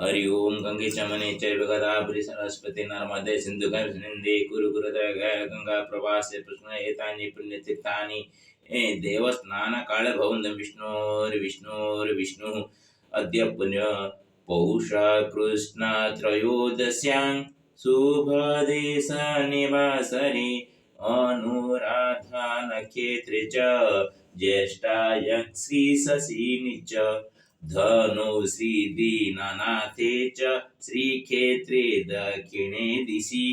हरि ओम गंगे चमने सरस्वती नर्मदे सिंधु सिंधे कुरु गंगा प्रवासे कृष्ण एतानि पुण्यतीर्थानि। काल भवन्तं विष्णोर्विष्णोर्विष्णुः। अद्य पुण्य पौषा कृष्ण त्रयोदश्यां शुभदेश निवासरे अनुराधा नक्षत्रे च। ज्येष्ठाय श्रीशशिनि च। धनु दीननाथे च श्रीक्षेत्रे दक्षिणे दिशि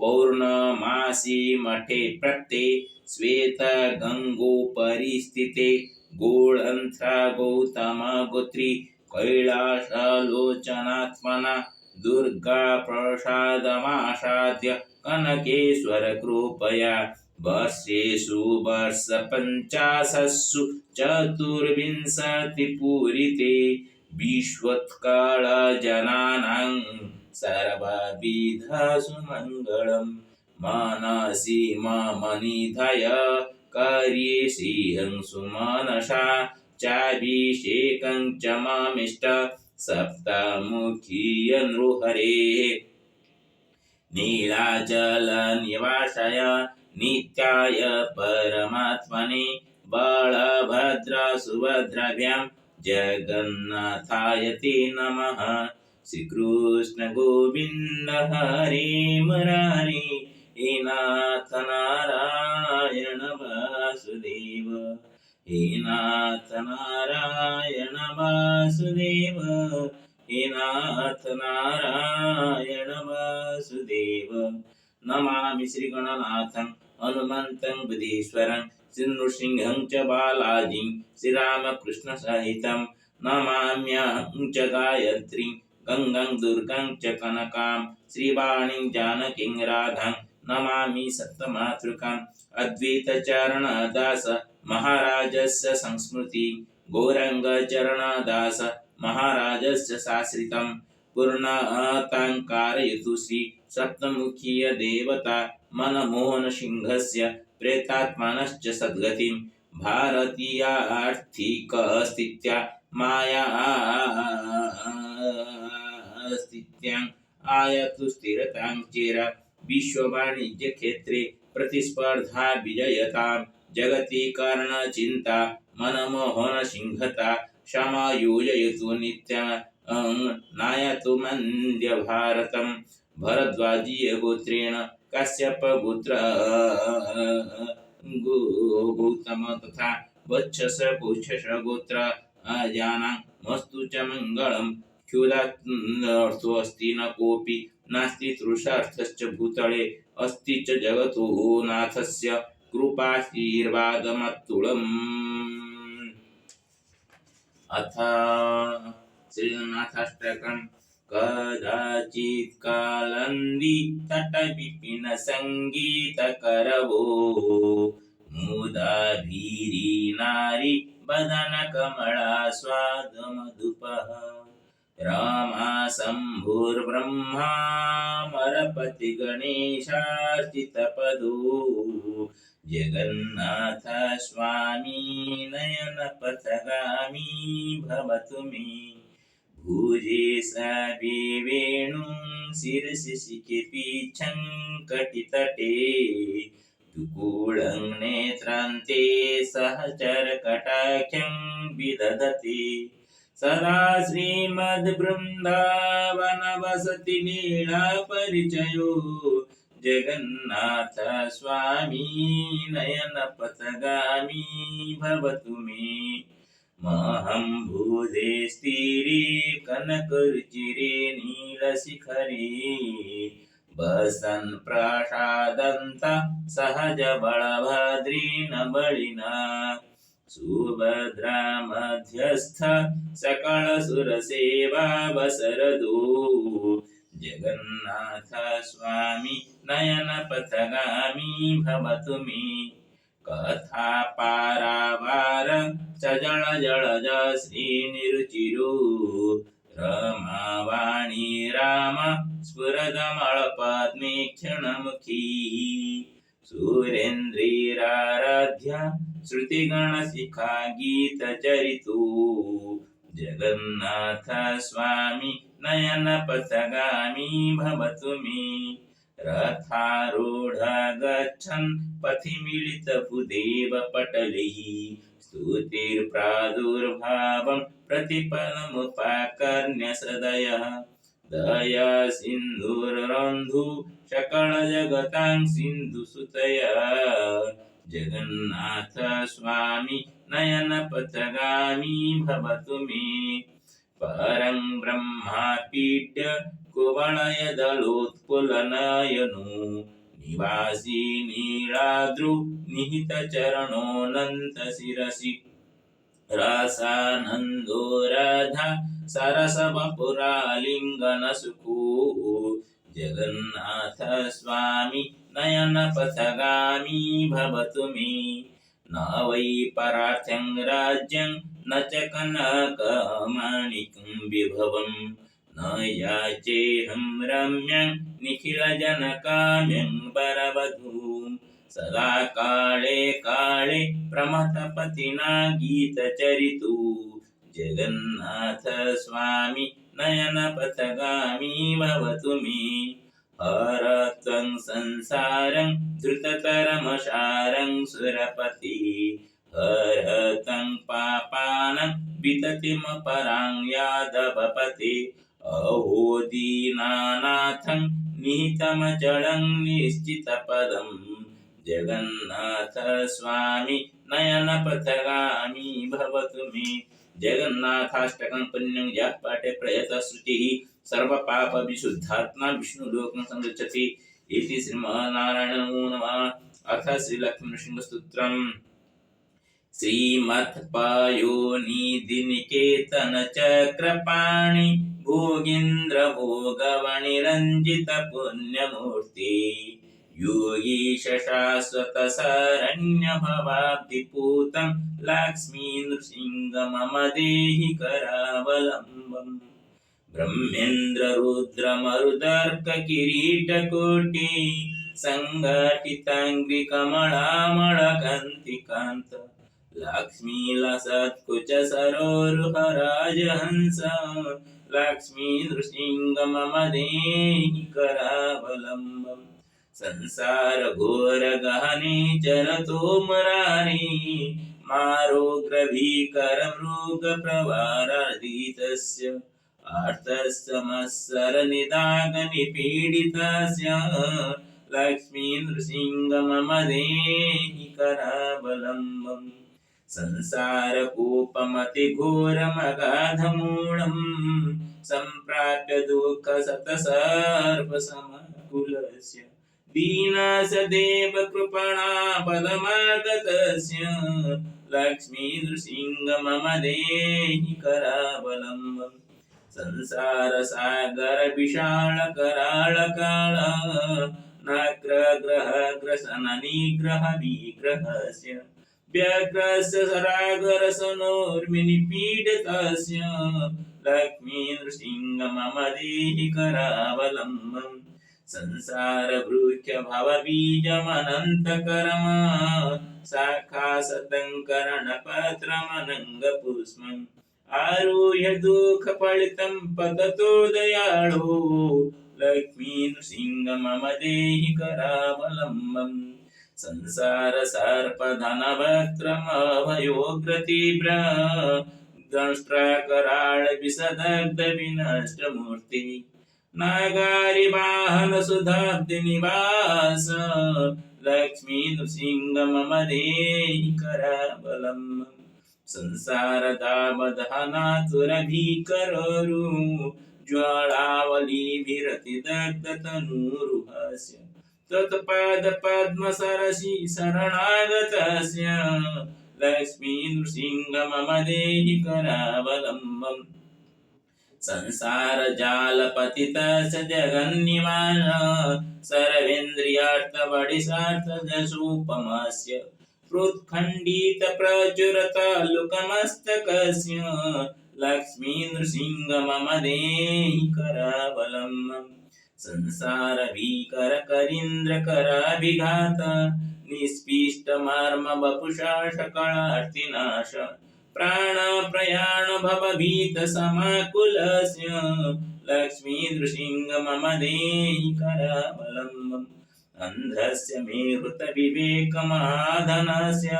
पौर्णमासी मठे प्रत्ये श्वेतगङ्गोपरि स्थिते गोळन्त्रा गौतमगोत्री कैलासलोचनात्मना दुर्गाप्रसादमासाद्य कनकेश्वरकृपया वर्षेषु वर्षपञ्चाशत्सु चतुर्विंशतिपूरिते विश्वत्कालजनानां सर्वविधसु मङ्गलं मानसि मनिधय कार्ये श्रीहं सुमानसा चाभिषेकं च मामिष्ट सप्तमुखीयनृहरेः। नीलाचलनिवासय नित्याय परमात्मने बलभद्रसुभद्राभ्यां जगन्नाथाय ते नमः। श्रीकृष्ण गोविन्द हरे मुरारे हे नाथ नारायण वासुदेव हे नाथ नारायण वासुदेव हे नाथ नारायण वासुदेव। नमामि श्रीगणनाथं हनुमन्तं बुधीश्वरं श्रीनृसिंहं च बालाजीं श्रीरामकृष्णसहितं नमाम्यहं च गायत्रीं, गङ्गं, दुर्गं च कनकां, श्रीवाणीं, जानकीं राधां नमामि सप्तमातृकाम् अद्वैतचरणदास महाराजस्य संस्मृति, गौरङ्गचरणदास महाराजस्य साश्रितं पूर्णताङ्कारयतु श्री सप्तमुखीय देवता मनमोहनसिंहस्य प्रेतात्मानश्च सद्गतिं भारतीयार्थिकस्थित्या माया स्थित्याम् आयतु स्थिरतां चिर विश्ववाणिज्यक्षेत्रे प्रतिस्पर्धा विजयतां जगति कारणचिन्ता मनमोहनसिंहता क्षमायोजयतु नित्यं नायतु मन्द्यभारतं भरद्वाजीयगोत्रेण कश्यपगोत्र गौतम तथा वत्सस, कौशस गोत्र, अजानां। मस्तु च मङ्गलं क्षुधार्थोऽस्ति न कोऽपि, नास्ति तृषार्थश्च भूतले, अस्ति च जगतो नाथस्य कृपाशीर्वादमत्तुलम्। अथ श्रीनाथाष्टकम् कदाचित् कालन्दी तटविपिन सङ्गीतकरवो मुदाभिरी नारी बदन कमलास्वादमधुपः रामा शम्भुर्ब्रह्मा मरपति गणेशार्चितपदो जगन्नाथ स्वामी नयनपथगामी भवतु मे। भुजे सवि वेणुं शिरसि शिखिपीच्छं कटितटे। दुकूलं नेत्रान्ते सहचरकटाख्यं विदधति। सदा श्रीमद्बृन्दावनवसति लीलापरिचयो जगन्नाथ स्वामी नयनपथगामी भवतु मे। महं भूदे स्थिरे कनकरुचिरे नीलशिखरे। वसन् प्रसादन्त सहज बलभद्रेण बलिना सुभद्रा मध्यस्थ सकलसुरसेवा वसरदो जगन्नाथ स्वामी नयनपथगामी भवतु मे कथा पारावार च जळ श्री श्रीनिरुचिरो रमावाणी राम स्फुरदमळपद्मे क्षणमुखी। सुरेन्द्रीराराध्या श्रुतिगणशिखा गीतचरितो जगन्नाथ स्वामी नयनपथगामी भवतु मे। रथारूढ गच्छन् पथि मिलितभुदेव पटलैः स्तुतिर्प्रादुर्भावं प्रतिपलमुपाकर्ण्य सदयः दया सिन्धुरन्धु सकलजगतां सिन्धुसुतय। जगन्नाथ स्वामी नयन नयनपथगामी भवतु मे। परं ब्रह्मापीड्य कुवलयदलोत्पुलनयनो निवासी नीलाद्रु निहितचरणोऽनन्तशिरसि। रसानन्दो राधा सरसवपुरालिङ्गनसुखो जगन्नाथ स्वामी नयनपथगामी भवतु मे। न वै परार्थ्यं राज्यं, न च कनकमणिकं विभवं न याचेऽहं रम्यं निखिलजनकाम्यं वरवधूं सदा काले काले प्रमथपतिना गीतचरितु। जगन्नाथ स्वामी नयनपथगामी भवतु मे। हर त्वं संसारं धृततरमशारं सुरपति। हर तं पापानं विततिमपरां अहो दीनानाथं निहितमचलं निश्चितपदं। जगन्नाथ स्वामी नयनपथगामी भवतु मे। जगन्नाथाष्टकं पुण्यं यः पाठे प्रयतः श्रुतिः सर्वपापविशुद्धात्मा विष्णुलोकं संगच्छति इति श्रीमन्नारायणो नमः अथ श्रीलक्ष्मीनृसिंहस्तोत्रम्। श्रीमत्पायोनिधिनिकेतनचक्रपाणि भोगवनिरञ्जितपुण्यमूर्ति योगीशशाश्वतसारण्यभवाब्धिपूतं लक्ष्मीनृसिंह मम देहि करावलम्बम् ब्रह्मेन्द्ररुद्रमरुदर्ककिरीटकोटि सङ्घटिताङ्ग्रिकमलामलकन्तिकान्त लक्ष्मीलसत्कुच सरोरुहराजहंस लक्ष्मी नृसिंह मम देहि करावलम्बम् संसार घोर गहने चरतो मुरारी प्रवाराधीतस्य आर्तस्तमःसरनिदागनिपीडितस्य लक्ष्मी नृसिंह मम संसारकूपमति घोरमगाधमूढम् सम्प्राप्य दुःख सर्वसमकुलस्य दीना सदेव कृपणापदमागतस्य लक्ष्मीनृसिंह मम देहि करावलम्बम् संसारसागरविशालकराळकाळ नाग्रग्रहग्रसननिग्रहविग्रहस्य कराळ काळ नाग्रग्रह ग्रसन निग्रह विग्रहस्य व्यग्रस्य सरागरसनोर्मिनिपीडितस्य लक्ष्मी नृसिंह मम देहि करावलम्बम् संसारभृख्य भवबीजमनन्तकरमा शाखा सतङ्करणपत्रमनङ्गपुष्पम् आरुह्य दुःखफलितं पततो दयाळो लक्ष्मी नृसिंह मम देहि करावलम्बम् संसार सर्पधन वक्रमवयोग्रतीव्र गंष्ट्राकराळ विसदग्ध विनष्ट मूर्तिनी नागारी वाहन सुधाब्द निवास लक्ष्मी नृसिंह मम देकरा बलम् संसार दावधनातुरभीकरोरु ज्वालावली विरति दग्ध तनूरुहास्य त्वत्पादपद्मसरसि शरणागतस्य लक्ष्मी नृसिंह मम देहि करावलम्बम् संसारजालपतितस्य जगन्निवास सर्वेन्द्रियार्थवडिसार्थदशोपमस्य हृत्खण्डितप्रचुरतालुकमस्तकस्य लक्ष्मी नृसिंह मम देहि करावलम्बम् संसार भीकर करींद्र कराभिघात निष्पिष्ट मार्म बपुषा शकळार्तिनाश प्राण प्रयाण भव भीत समाकुलस्य लक्ष्मी दृशिंग मम देहि करावलम्बम् अन्धस्य मे हृत विवेकमाधनस्य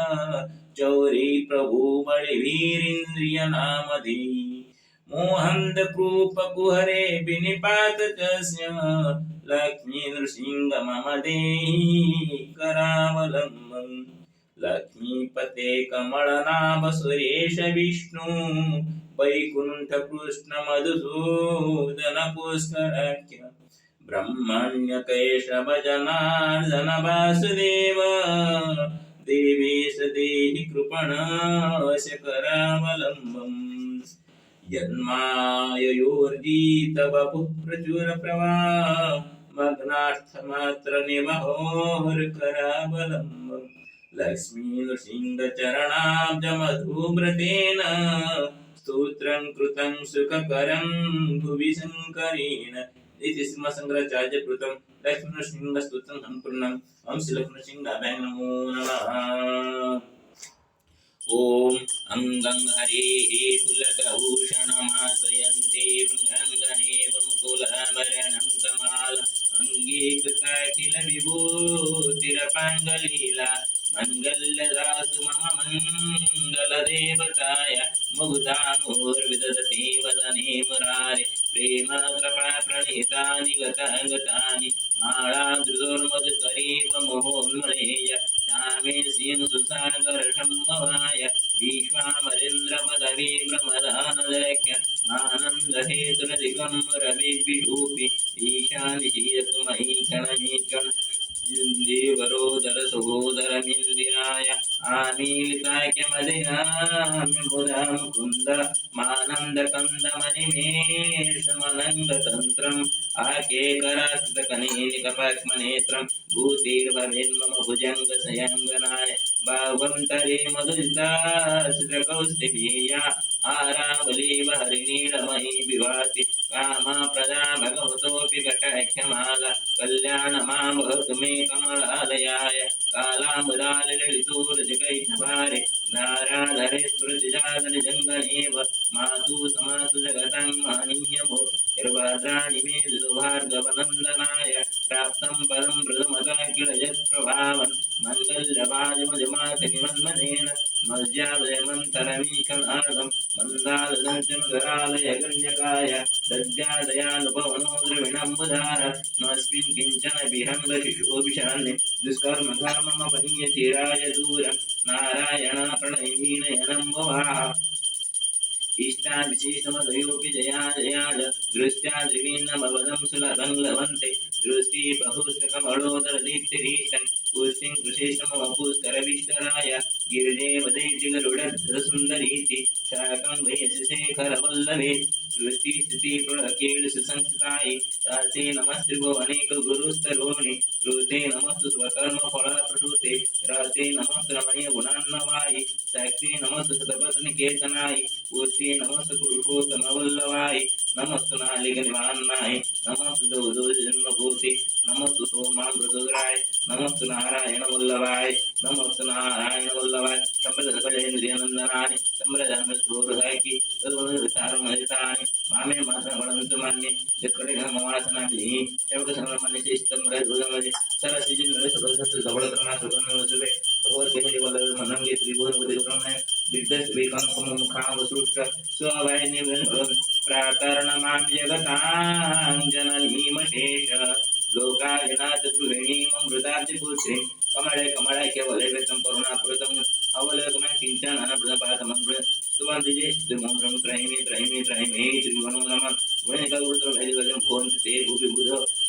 चौरी प्रभु बलिवीरिन्द्रियनामधीय प्रभुबलिवीरिन्द्रियनामधेयी मोहन्त विनिपात विनिपातकस्य लक्ष्मी नृसिंह मम देहि करावलम्बम् लक्ष्मीपते कमलनाभ सुरेश विष्णु वैकुण्ठ कृष्ण मधुसूदन पुष्कराख्य ब्रह्मण्य केशव जनार्दन वासुदेव देवेश देहि कृपणाश करावलम्बम् यन्माययोर्जित वपुः प्रचुर मग्नार्थमात्र निमहोर्करावलम्बम् लक्ष्मी नृसिंहचरणाब्जमधुव्रतेन स्तोत्रं कृतं सुखकरं भुवि शङ्करेण इति सिंहशङ्कराचार्य कृतं लक्ष्मीनृसिंहस्तोत्रं ॐ श्रीलक्ष्मीनृसिंहाय नमो नमः। ॐ अङ्गं हरेः पुलकभूषणमासयन्ते भृङ्गङ्गनेव मुकुलभरणं तमालम् अङ्गीकृता किल विभूतिरपाङ्गलीला मङ्गल्यदातु मम मङ्गलदेवताय मुग्धामूर्विदधति वदने मुरारे ఆవేశీం సుసాగర్షంభవాయ భీష్వామరింద్రపదవీవ్రమదానదక్య మానందహేతురదిగం రవిభిషూపి ఈశాని శీరతు మహీకణమీకణ श्यामे सिंसुसागर सम्भवाय विश्वामरेन्द्रपदवी भ्रमदानदक्य मानन्दहेतुरधिकम्बरविभूपि ईशानि शीयतु मयि क्षणमीक्षण देवरोदर सहोदरमिन्दिराय आमीलिताख्यमदयामि मुदा मुकुन्द मानन्दकन्दमनिमेषमनङ्गतन्त्रम् आकेकरास्थितकनीनिकपाक्ष्मनेत्रं भूतिर्भवेन्मम भुजङ्गसयङ्गनाय बाह्वन्तरे मधुरिताश्रितकौस्तिभीया आरावलीव हरिनीलमयी विभाति कामप्रदा भगवतोऽपि कटाख्यमाला कल्याणमां भवतु मे कमलालयाय। कालाम्बदाललितोरजगैषभारे नाराधरे स्मृतिजातनि जङ्गनेव मातु समातु जगतं मानीयमो निर्भाद्राणि मे सुभार्गवनन्दनाय प्राप्तं पदं प्रथमता किल यत्प्रभावन् मङ्गल्यवाजमजमाति मन्मनेन मज्जावयमन्तरमीकनादं मन्दालदञ्चनकरालय दद्यादयानुपवनो द्रविणम्बुधार नस्मिन् किंचन विहङ्गशिशोभिशान्य दुष्कर्म कर्ममपनीयचिराय दूरं नारायण प्रणयमीनयनम्बवाः इष्टाविशेषमदयोऽपि जया जयाज दृष्ट्या द्रिवीन्नमवदं सुलभं लभन्ते। दृष्टि बहुस्तकमळोदरदीप्तिरीशं पुष्टिं कृशेषमवपुष्करविष्टराय गिरजे वदयति गरुडर्धसुन्दरी शाकाङ्गयशेखरवल्लभे सृष्टिस्थितिप्रणकेलु सुसंस्थिताय तासे नमस्त्रिभुवनेकगुरुस्तरोणि ऋते नमस्तु स्वकर्मफलाप्रसूते राते नमस्तु रमणीय गुणान्नवाय साक्षी नमस्तु शतपत्निकेतनाय पुष्टे नमस्तु पुरुषोत्तमवल्लभाय नमस्तु नालिगनिवान्नाय नमस्तु जन्मभूति नमस्तु सोमां मृदुराय नमस्तु नारायण वल्लभाय नमस्तु नारायण वल्लभाय समृद्ध सकलेन्द्रियनन्दनानि समृद्धमृद्भूरुहायकि तद्विचारमहितानि मामे मात्र वदन्तु मान्ये जक्कडिघमवासनाभिः चौकसङ्ग्रमनिशिष्टं रजभुजमजे सरसिजिन्मृ सुभसत्सु धवलकर्णा सुगन्धवसुभे सरसिजिन्वरे सुभसस्तु सबलतमा सुगमवसुवे भगवद्गीते वल्लभ मनङ्गे त्रिभुवनवदिक्रमणे दिग्दश्रीकङ्कुमुखावसृष्ट स्ववाहिनी प्रातर्णमां जगतां जननीमशेष लोकायनाथ गृहिणीममृताब्धिपुत्रीं कमले कमलाख्यवले व्यक्तं करुणापुरतम् अवलोकमं किंचन अनप्रदपातमं सुवन्दिजे त्रिमूर्तं त्रयिमि त्रयिमि त्रयिमि त्रिभुवनो नमः। गुणिकवृतभैर्वजं भवन्ति ते भुवि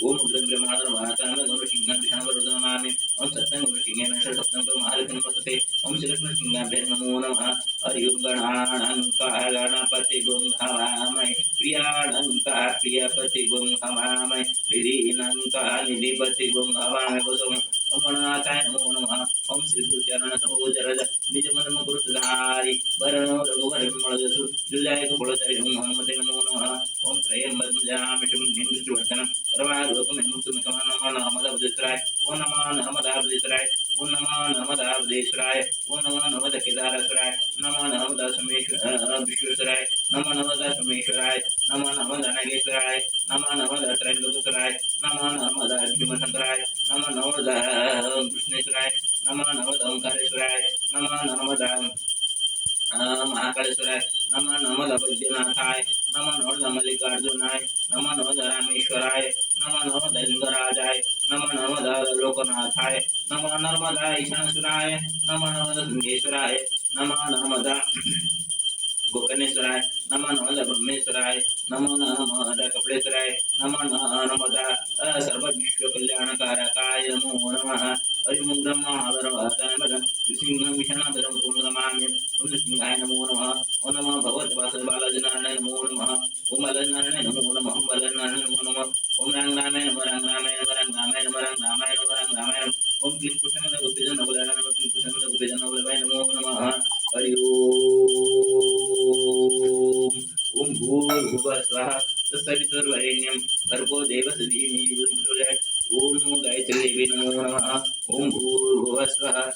ओम उग्रं ब्रह्माणं महाकाम गुरु सिंहं विष्णुवरदनमामि ओम सत्यं गुरु सिंहेन सत्यं गुरु महालक्ष्मी नमस्ते ओम श्री कृष्ण सिंहाभ्यां नमो नमः हरि ओम गणानन्ता गणपति गुं हवामय प्रियाणन्ता प्रियपति गुं हवामय नमो नमः ओम श्री कुलधरि ओम नमो नमः ओम विष्णुवर्धनं परमारूपं मुक्तमिकं नमो नर्मदावदेश्वराय ओम नमः नर्मदावदेश्वराय ओम नमः नर्मदावदेश्वराय ओम नमः नर्मदा केदारेश्वराय नमः नर्मदा सोमेश्वर विश्वेश्वराय नमः नर्मदा सोमेश्वराय नमः नर्मदा नागेश्वराय नमः नर्मदा त्रैलोकेश्वराय नमः नर्मदा भीमशंकराय नमः नर्मदा कृष्णेश्वराय नमः नर्मदा ओंकारेश्वराय नमः नर्मदा महाकाळेश्वराय नमः नर्मदा वैद्यनाथाय नमः नर्मदा मल्लिकार्जुनाय नमः नर्मदा रामेश्वराय नमः नर्मदा लिंगराजाय नमः नर्मदा लोकनाथाय नमः नर्मदा ईशानेश्वराय नमः नर्मदा सिंहेश्वराय नमः नर्मदा गोकर्णेश्वराय, नमः नर्मदा ब्रह्मेश्वराय नमो नर्मदा कपिलेश्वराय नमो नर्मदा सर्व विश्व कल्याणकारकाय नमो नमः। हरिं ब्रह्मा वरवासामदं नृसिंहं विषणाधरं तुङ्गमाम्यं ॐ नृसिंहाय नमो नमः ॐ नमः भगवते वासुदेवालजनारायणाय नमो नमः ॐ बालजनारायणाय नमो नमः ॐ बालजनारायणाय नमो नमः ॐ रां रामाय नमः रां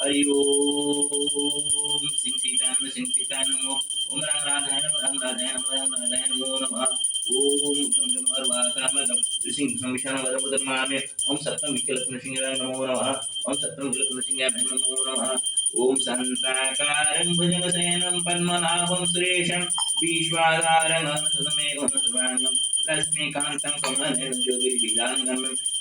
हरि ओम सिंह सीताय सिंह सीताय नमो ओम रंग राधाय नमः। रंग राधाय नमः रंग राधाय नमो नमः ओम उत्तम जमर वाकामदम सिंह विष्णु वरपुदमामे ओम सप्तम विकल सिंहाय नमो नमः। ओम सप्तम विकल सिंहाय नमो नमः। ॐ सन्ताकारं भुजगशयनं पद्मनाभं सुरेशं विश्वाधारमसमेघमसुवाङ्गं लक्ष्मीकान्तं कमलनयनं योगिर्विदाङ्गं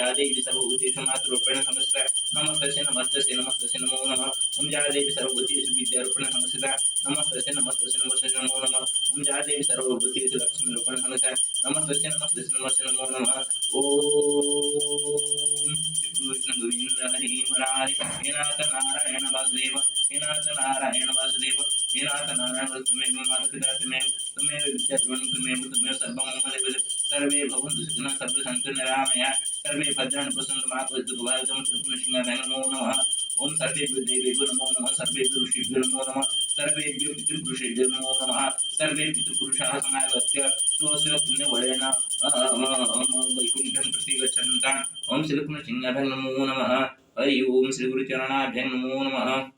ॐ या देवी सर्वभूतेषु मातृरूपेण संस्थिता नमस्तस्य नमस्तस्य नमस्तस्य, नमो नमः। ॐ या देवी सर्वभूतेषु विद्यारूपेण संस्थिता नमस्तस्य नमस्तस्य नमस्तस्य, नमो नमः। ॐ या सर्वभूतेषु लक्ष्मीरूपेण संस्थिता नमस्तस्य नमस्तस्य नमस्तस्य, नमो नमः। ॐ कृष्ण गोविन्द हरि मुरारि हे नाथ नारायण वासुदेव। हे नाथ नारायण वासुदेव। हे नाथ नारायण त्वमेव माता पिता त्वमेव त्वमेव विद्याद्वन् त्वमेव त्वमेव सर्वं मम सर्वे भवन्तु सुखिनः सर्वे सन्तु निरामया। सर्वे भद्राणि पश्यन्तु मा भारतं नमो, नमः ॐ सर्वेभ्यो देवेभ्यो नमो नमः, सर्वेभ्यो ऋषिभ्यो नमो नमः, सर्वेभ्यो पितृपुरुषेभ्यो नमो नमः, सर्वे पितृपुरुषाः समागत्य स्वस्य पुण्यबलेन वैकुण्ठं प्रति गच्छन्ताम् ॐ श्रीकृष्णसिंहाभ्यं नमो नमः। हरि ओं श्रीगुरुचरणाभ्यं नमो नमः।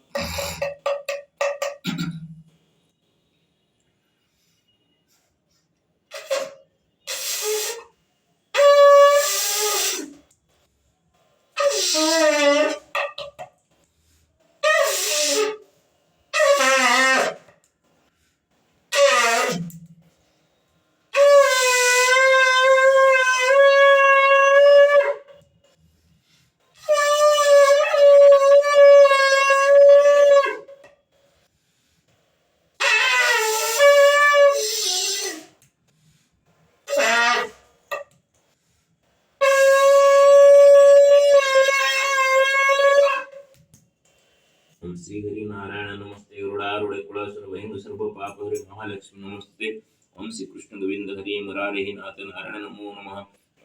नमस्ते ओम श्री कृष्ण गोविंद हरि मुरारे नाथ नारायण नमो। नम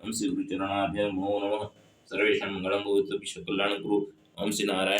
ओम श्री गुरुचरणाभ्य नमो नमः। सर्वेषां मङ्गलं भवतु, विश्वकल्याणं कुरु। ओम श्री नारायण